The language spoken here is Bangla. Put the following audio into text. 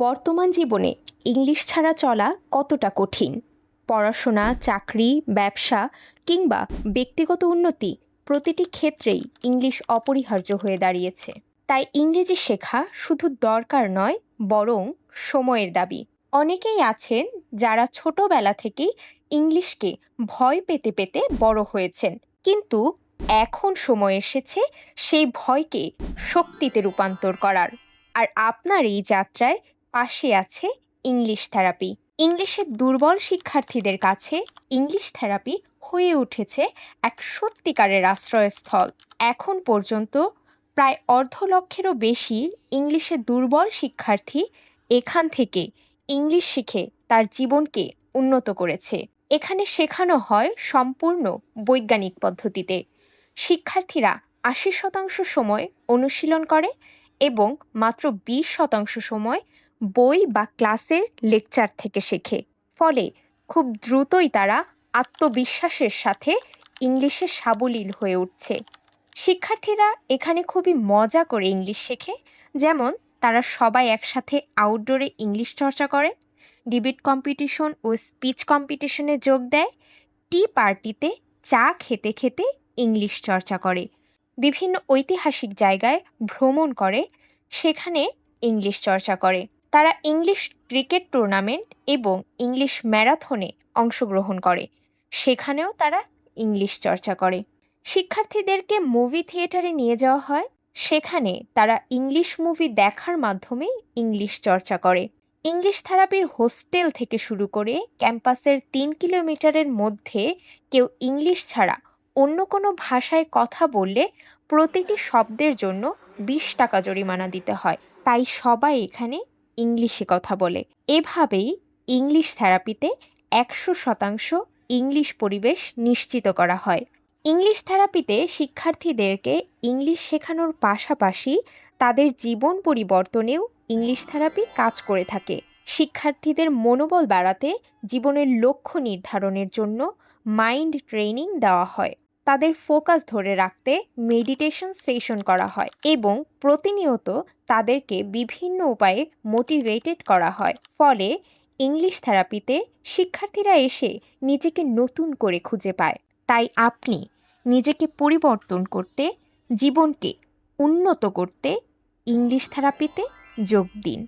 বর্তমান জীবনে ইংলিশ ছাড়া চলা কতটা কঠিন? পড়াশোনা, চাকরি, ব্যবসা কিংবা ব্যক্তিগত উন্নতি প্রতিটি ক্ষেত্রেই ইংলিশ অপরিহার্য হয়ে দাঁড়িয়েছে। তাই ইংরেজি শেখা শুধু দরকার নয়, বরং সময়ের দাবি। অনেকেই আছেন যারা ছোটবেলা থেকেই ইংলিশকে ভয় পেতে পেতে বড় হয়েছেন, কিন্তু এখন সময় এসেছে সেই ভয়কে শক্তিতে রূপান্তর করার। আর আপনার এই যাত্রায় পাশে আছে ইংলিশ থেরাপি। ইংলিশের দুর্বল শিক্ষার্থীদের কাছে ইংলিশ থেরাপি হয়ে উঠেছে এক সত্যিকারের আশ্রয়স্থল। এখন পর্যন্ত প্রায় অর্ধ লক্ষেরও বেশি ইংলিশে দুর্বল শিক্ষার্থী এখান থেকে ইংলিশ শিখে তার জীবনকে উন্নত করেছে। এখানে শেখানো হয় সম্পূর্ণ বৈজ্ঞানিক পদ্ধতিতে। শিক্ষার্থীরা আশি শতাংশ সময় অনুশীলন করে এবং মাত্র বিশ শতাংশ সময় বই বা ক্লাসের লেকচার থেকে শেখে। ফলে খুব দ্রুতই তারা আত্মবিশ্বাসের সাথে ইংলিশে সাবলীল হয়ে উঠছে। শিক্ষার্থীরা এখানে খুবই মজা করে ইংলিশ শেখে। যেমন, তারা সবাই একসাথে আউটডোরে ইংলিশ চর্চা করে ডিবেট কম্পিটিশন ও স্পিচ কম্পিটিশনে যোগ দেয় টি পার্টিতে চা খেতে খেতে ইংলিশ চর্চা করে, বিভিন্ন ঐতিহাসিক জায়গায় ভ্রমণ করে, সেখানে ইংলিশ চর্চা করে। তারা ইংলিশ ক্রিকেট টুর্নামেন্ট এবং ইংলিশ ম্যারাথনে অংশগ্রহণ করে। সেখানেও তারা ইংলিশ চর্চা করে। শিক্ষার্থীদেরকে মুভি থিয়েটারে নিয়ে যাওয়া হয়। সেখানে তারা ইংলিশ মুভি দেখার মাধ্যমে ইংলিশ চর্চা করে। ইংলিশ থেরাপির হোস্টেল থেকে শুরু করে ক্যাম্পাসের তিন কিলোমিটারের মধ্যে কেউ ইংলিশ ছাড়া অন্য কোনো ভাষায় কথা বললে প্রতিটি শব্দের জন্য বিশ টাকা জরিমানা দিতে হয়। তাই সবাই এখানে ইংলিশে কথা বলে। এভাবেই ইংলিশ থেরাপিতে একশো শতাংশ ইংলিশ পরিবেশ নিশ্চিত করা হয়। ইংলিশ থেরাপিতে শিক্ষার্থীদেরকে ইংলিশ শেখানোর পাশাপাশি তাদের জীবন পরিবর্তনেও ইংলিশ থেরাপি কাজ করে থাকে। শিক্ষার্থীদের মনোবল বাড়াতে জীবনের লক্ষ্য নির্ধারণের জন্য মাইন্ড ট্রেনিং দেওয়া হয়। তাদের ফোকাস ধরে রাখতে মেডিটেশন সেশন করা হয় এবং প্রতিনিয়ত তাদেরকে বিভিন্ন উপায়ে মোটিভেটেড করা হয়। ফলে ইংলিশ থেরাপিতে শিক্ষার্থীরা এসে নিজেকে নতুন করে খুঁজে পায়। তাই আপনি নিজেকে পরিবর্তন করতে, জীবনকে উন্নত করতে ইংলিশ থেরাপিতে যোগ দিন।